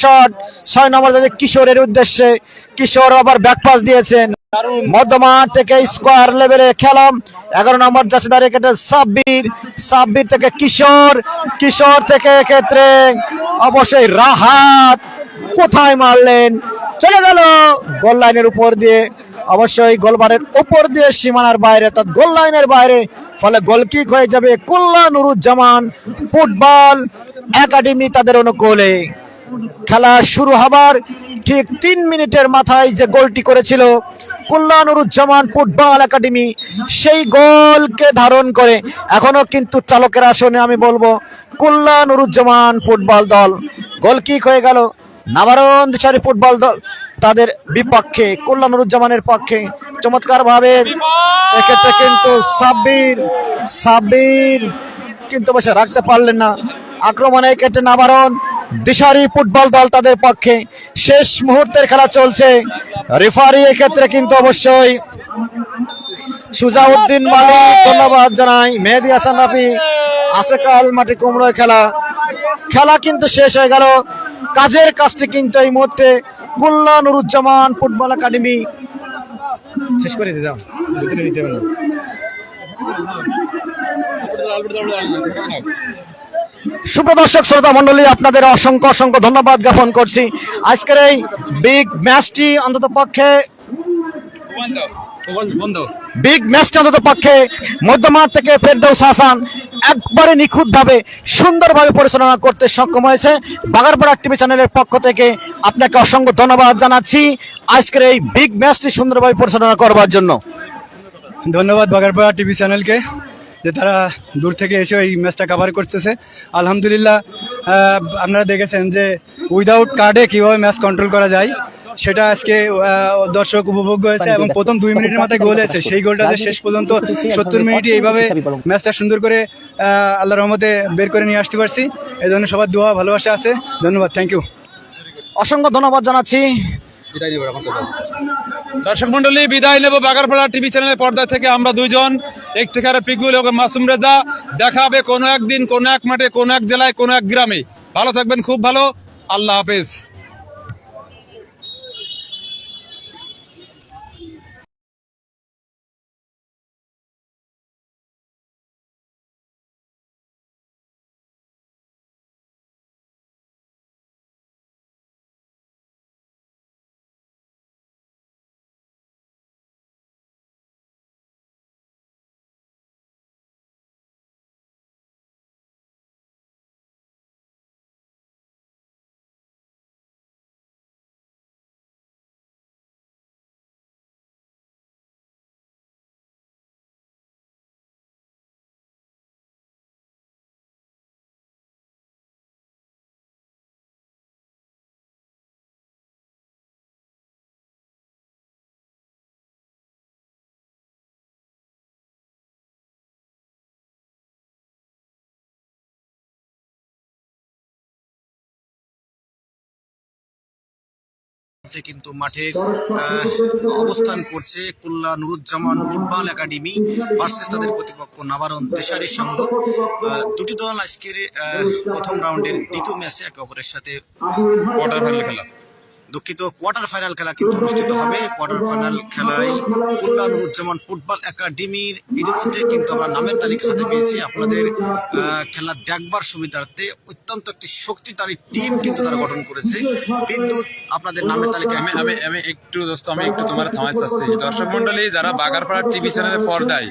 Shot. ছয় নম্বর কিশোরের উদ্দেশ্যে। কিশোর আবার ব্যাকপাস দিয়েছেন। মধ্যমাঠ থেকে স্কোয়ার লেভেলে খেলাম। এগারো নম্বর যাচ্ছে দাঁড়িয়ে সাব্বির। সাব্বির থেকে কিশোর। কিশোর থেকে ক্ষেত্রে অবশ্যই রাহাত। কোথায় মারলেন? চলে গেল। গোল লাইনের উপর দিয়ে। অবশ্যই গোলবারের উপর দিয়ে সীমানার বাইরে, অর্থাৎ গোল লাইনের বাইরে। ফলে গোল কিক হয়ে যাবে কুল্লা নুরুজ্জামান। ফুটবল একাডেমি তাদের অনুকূলে। খেলা শুরু হবার ঠিক তিন মিনিটের মাথায় যে গোলটি করেছিল কল্যাণুরুজ্জামান ফুটবল একাডেমি, সেই গোলকে ধারণ করে এখনও কিন্তু চালকের আসনে আমি বলব কল্যাণুরুজ্জামান ফুটবল দল। গোল কিক হয়ে গেল। নাবারণ ফুটবল দল তাদের বিপক্ষে কল্যাণুরুজ্জামানের পক্ষে। চমৎকার ভাবে এক্ষেত্রে কিন্তু সাব্বির সাব্বির কিন্তু বসে রাখতে পারলেন না। আক্রমণে কেটে নাবারণ। দিশারি ফুটবল দল তাদের পক্ষে শেষ মুহূর্তের খেলা চলছে। রেফারি এক্ষেত্রে কিন্তু অবশ্যই সুজাউদ্দিন মালিক, ধন্যবাদ জানাই। মেহেদি হাসান রাফি আসেকাল মাটি কুমড়োয় খেলা। খেলা কিন্তু শেষ হয়ে গেল। কাজের কাজটি কিন্তু এই মুহূর্তে কুল্লা নুরুজ্জামান ফুটবল একাডেমি। শেষ করে দিতাম নিতে হবে না সুপ্রদর্শক শ্রোতা মন্ডলী আপনাদের অসংখ্য অসংখ্য ধন্যবাদ জ্ঞাপন করছি। আজকের এই বিগ ম্যাচটি অন্তত পক্ষে বিগ ম্যাচটি অন্তত পক্ষে মধ্যমাঠ থেকে ফেরদৌস হাসান একবারে নিখুঁত ভাবে সুন্দরভাবে পরিচালনা করতে সক্ষম হয়েছে। বাগারপাড়া টিভি চ্যানেলের পক্ষ থেকে আপনাকে অসংখ্য ধন্যবাদ জানাচ্ছি আজকের এই বিগ ম্যাচটি সুন্দরভাবে পরিচালনা করবার জন্য। ধন্যবাদ বাগারপাড়া টিভি চ্যানেলকে। যে তারা দূর থেকে এসে এই ম্যাচটা কভার করতেছে। আলহামদুলিল্লাহ আপনারা দেখেছেন যে উইদাউট কার্ডে কীভাবে ম্যাচ কন্ট্রোল করা যায় সেটা আজকে দর্শক উপভোগ হয়েছে এবং প্রথম দুই মিনিটের মাথায় গোল হয়েছে সেই গোলটা যে শেষ পর্যন্ত সত্তর মিনিটে এইভাবে ম্যাচটা সুন্দর করে আহ, আল্লাহ রহমতে বের করে নিয়ে আসতে পারছি। এই জন্য সবার দোয়া ভালোবাসা আছে। ধন্যবাদ থ্যাংক ইউ অসংখ্য ধন্যবাদ জানাচ্ছি। দর্শক মন্ডলী, বিদায় নেব বাগারপাড়া টিভি চ্যানেলের পর্দা থেকে। আমরা দুইজন, এক থেকে পিকুল এবং মাসুম রেজা। দেখা হবে কোনো একদিন, কোনো এক মাঠে, কোনো এক জেলায়, কোনো এক গ্রামে। ভালো থাকবেন, খুব ভালো। আল্লাহ হাফেজ। কিন্তু মাঠে অবস্থান করছে কুল্লা নুরুজ্জামান ফুটবল একাডেমি ভার্সেস তাদের প্রতিপক্ষ নাবারণ দেশারি সংঘ। দুটি দল আজকের প্রথম রাউন্ডের দ্বিতীয় ম্যাচে একে অপরের সাথে কোয়ার্টার ফাইনাল খেলা। দুঃখিত কোয়ার্টার ফাইনাল খেলা কিন্তু অনুষ্ঠিত হবে। কোয়ার্টার ফাইনাল খেলায় কুল্লা নুরুজ্জামান ফুটবল একাডেমির ইতিমধ্যে কিন্তু আমরা নামের তালিকা হাতে পেয়েছি। আপনাদের খেলা দেখবার সুবিধার্থে অত্যন্ত একটি শক্তিশালী টিম কিন্তু তারা গঠন করেছে। বিদ্যুৎ আপনাদের নামের তালিকা আমি আমি আমি একটু দোস্ত, আমি একটু তোমার থামাই চাচ্ছি। দর্শক মন্ডলী যারা বাগারপাড়া টিভি চ্যানেলের পর্দায়,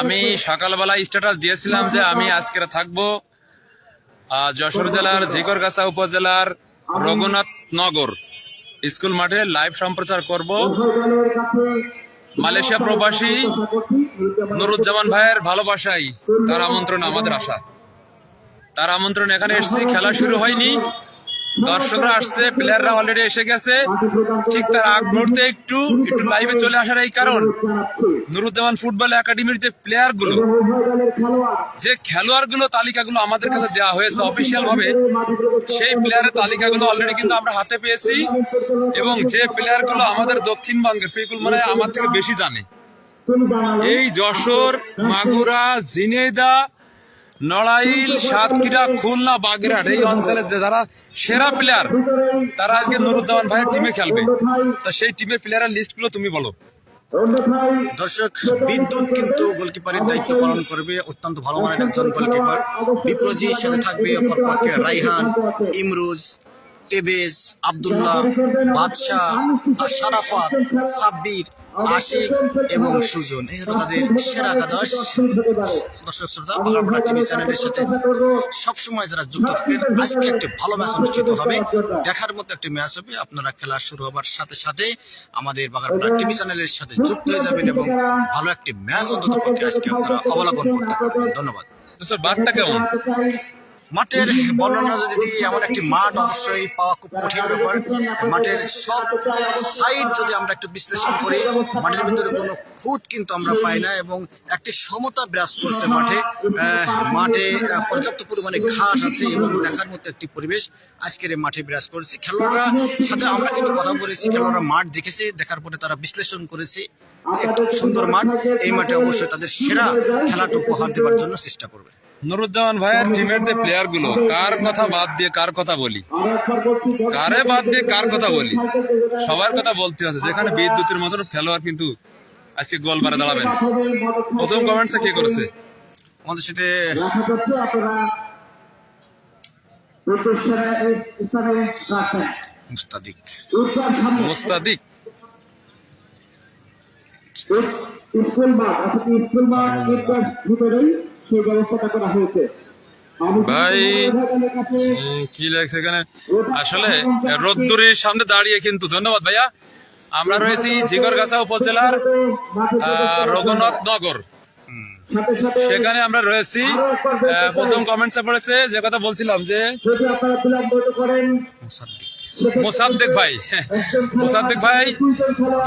আমি সকালবেলা স্ট্যাটাস দিয়েছিলাম যে আমি আজকে থাকব যশোর জেলার, ঝিকরগাছা উপজেলার রঘুনাথ নগর স্কুল মাঠে লাইভ সম্প্রচার করব। মালয়েশিয়া প্রবাসী নুরুজ্জামান ভাইয়ের ভালোবাসাই তার আমন্ত্রণ আমাদের আশা। তার আমন্ত্রণ এখানে এসেছি, খেলা শুরু হয়নি। দর্শকরা আসছে প্লেয়াররা অলরেডি এসে গেছে। ঠিক তার আগ মুহূর্তে একটু একটু লাইভে চলে আসার এই কারণ, নুরুজ্জামান ফুটবল একাডেমির যে প্লেয়ারগুলো যে খেলোয়াড়গুলো তালিকাগুলো আমাদের কাছে দেওয়া হয়েছে অফিসিয়াল ভাবে সেই প্লেয়ারের তালিকাগুলো অলরেডি কিন্তু আমরা হাতে পেয়েছি এবং যে প্লেয়ারগুলো আমাদের দক্ষিণবঙ্গের ফিকুল মানে আমার থেকে বেশি জানে। এই যশোর, মাগুরা ঝিনেদা নড়াইল সাতক্ষীরা খুলনা বাগেরহাট এই অঞ্চলে যে যারা সেরা প্লেয়ার তারা আজকে নুরুজ্জামান ভাইয়ের টিমে খেলবে। তা সেই টিমের প্লেয়ারের লিস্টগুলো তুমি বলো। দর্শক বিদ্যুৎ কিন্তু গোলকিপারের দায়িত্ব পালন করবে অত্যন্ত ভালো মানের একজন গোলকিপার বিপ্রজির সাথে থাকবে অপরপক্ষে রাইহান ইমরুজ তেবেজ আব্দুল্লাহ বাদশাহ আর শারাফাত সাব্বির। আশিক এবং সুজন, এই হলো তাদের সেরা একাদশ। দর্শক শ্রোতা বাংলা টিভি চ্যানেলের সাথে সবসময় যারা যুক্ত থাকেন, আজকে একটি ভালো ম্যাচ অনুষ্ঠিত হবে। দেখার মতো একটি ম্যাচ হবে। আপনারা খেলা শুরু হবার সাথে সাথে আমাদের বাগারপাড়া টিভি চ্যানেলের সাথে যুক্ত হয়ে যাবেন এবং ভালো একটি ম্যাচ অন্তত পক্ষে আজকে আপনারা অবলোকন করতে পারবেন। ধন্যবাদ। স্যার বারটা কেমন? মাঠের বর্ণনা যদি এমন একটি মাঠ অবশ্যই পাওয়া খুব কঠিন ব্যাপার। মাঠের সব সাইড যদি আমরা একটু বিশ্লেষণ করি, মাঠের ভিতরে কোনো খুঁত কিন্তু আমরা পাই না এবং একটি সমতা বিরাজ করছে মাঠে। মাঠে পর্যাপ্ত পরিমাণে ঘাস আছে এবং দেখার মতো একটি পরিবেশ আজকের এই মাঠে বিরাজ করেছে। খেলোয়াড়রা সাথে আমরা কিন্তু কথা বলেছি, খেলোয়াড়রা মাঠ দেখেছে, দেখার পরে তারা বিশ্লেষণ করেছে। সুন্দর মাঠ, এই মাঠে অবশ্যই তাদের সেরা খেলাটা উপহার দেওয়ার জন্য চেষ্টা করবে। নুরুজ্জামান ভাইয়ের টিমের যে প্লেয়ারগুলো কার কথা বাদ দিয়ে কার কথা বলি? কারে বাদ দিয়ে কার কথা বলি? সবার কথা বলতে আছে যেখানে বিদ্যুতের মতন খেলোয়াড় কিন্তু আজকে গোল বারে দাঁড়াবেন। প্রথম কমেন্টসে কে করেছে? আমাদের সাথে মুস্তাদিক। মোস্তাদিক। স্কুল মাঠ অর্থাৎ স্কুল মাঠ ভাই কি লাগছে এখানে? আসলে রোদ্দুরির সামনে দাঁড়িয়ে কিন্তু ধন্যবাদ ভাইয়া। আমরা রয়েছি জিগরগাছা উপজেলার রঘুনাথ নগর। সেখানে আমরা রয়েছি। প্রথম কমেন্টসে পড়েছে যে কথা বলছিলাম যে মুসাদ্দিক ভাই। মোসাদ্দেক ভাই,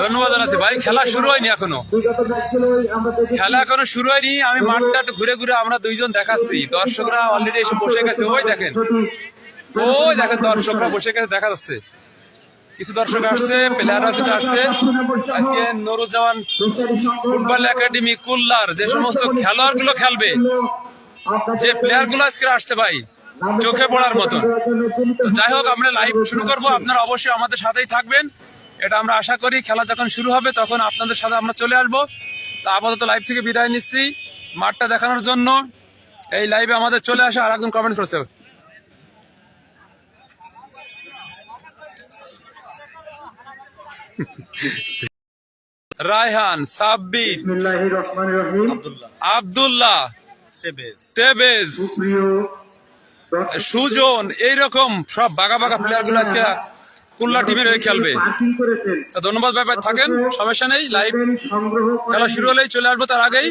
ধন্যবাদ জানাচ্ছি। ভাই, খেলা শুরু হয়নি এখনও। খেলা এখনও শুরু হয়নি। আমি মাঠটা ঘুরে ঘুরে আমরা দুইজন দেখাচ্ছি। দর্শকরা অলরেডি এসে বসে গেছে। ওই দেখেন। ওই দেখেন দর্শকরা বসে গেছে, দেখা যাচ্ছে। কিছু দর্শক আসছে প্লেয়াররা কিন্তু আসছে। আজকে নুরুজ্জামান ফুটবল একাডেমি কুল্লার যে সমস্ত খেলোয়াড়গুলো খেলবে, যে প্লেয়ারগুলো আজকে আসছে ভাই। চোখে পড়ার মতন। তো যাই হোক আমরা লাইভ শুরু করব। আপনারা অবশ্যই আমাদের সাথেই থাকবেন। এটা আমরা আশা করি খেলা যখন শুরু হবে তখন আপনাদের সাথে আমরা চলে আসব। তো আপাতত লাইভ থেকে বিদায় নিচ্ছি। মাঠটা দেখানোর জন্য এই লাইভে আমাদের চলে আসা আর একজন কমেন্ট করেছে। রায়হান সাব্বির রহমানির আব্দুল্লাহ আব্দুল্লাহ তেবেজ। তেবেজ। প্রিয় সুজন এইরকম সব বাঘা বাঘা প্লেয়ারগুলো আজকে কুল্লা টিমের হয়ে খেলবে। তা ধন্যবাদ ভাই থাকেন সমস্যা নেই লাইভ খেলা শুরু হলেই চলে আসব তার আগেই।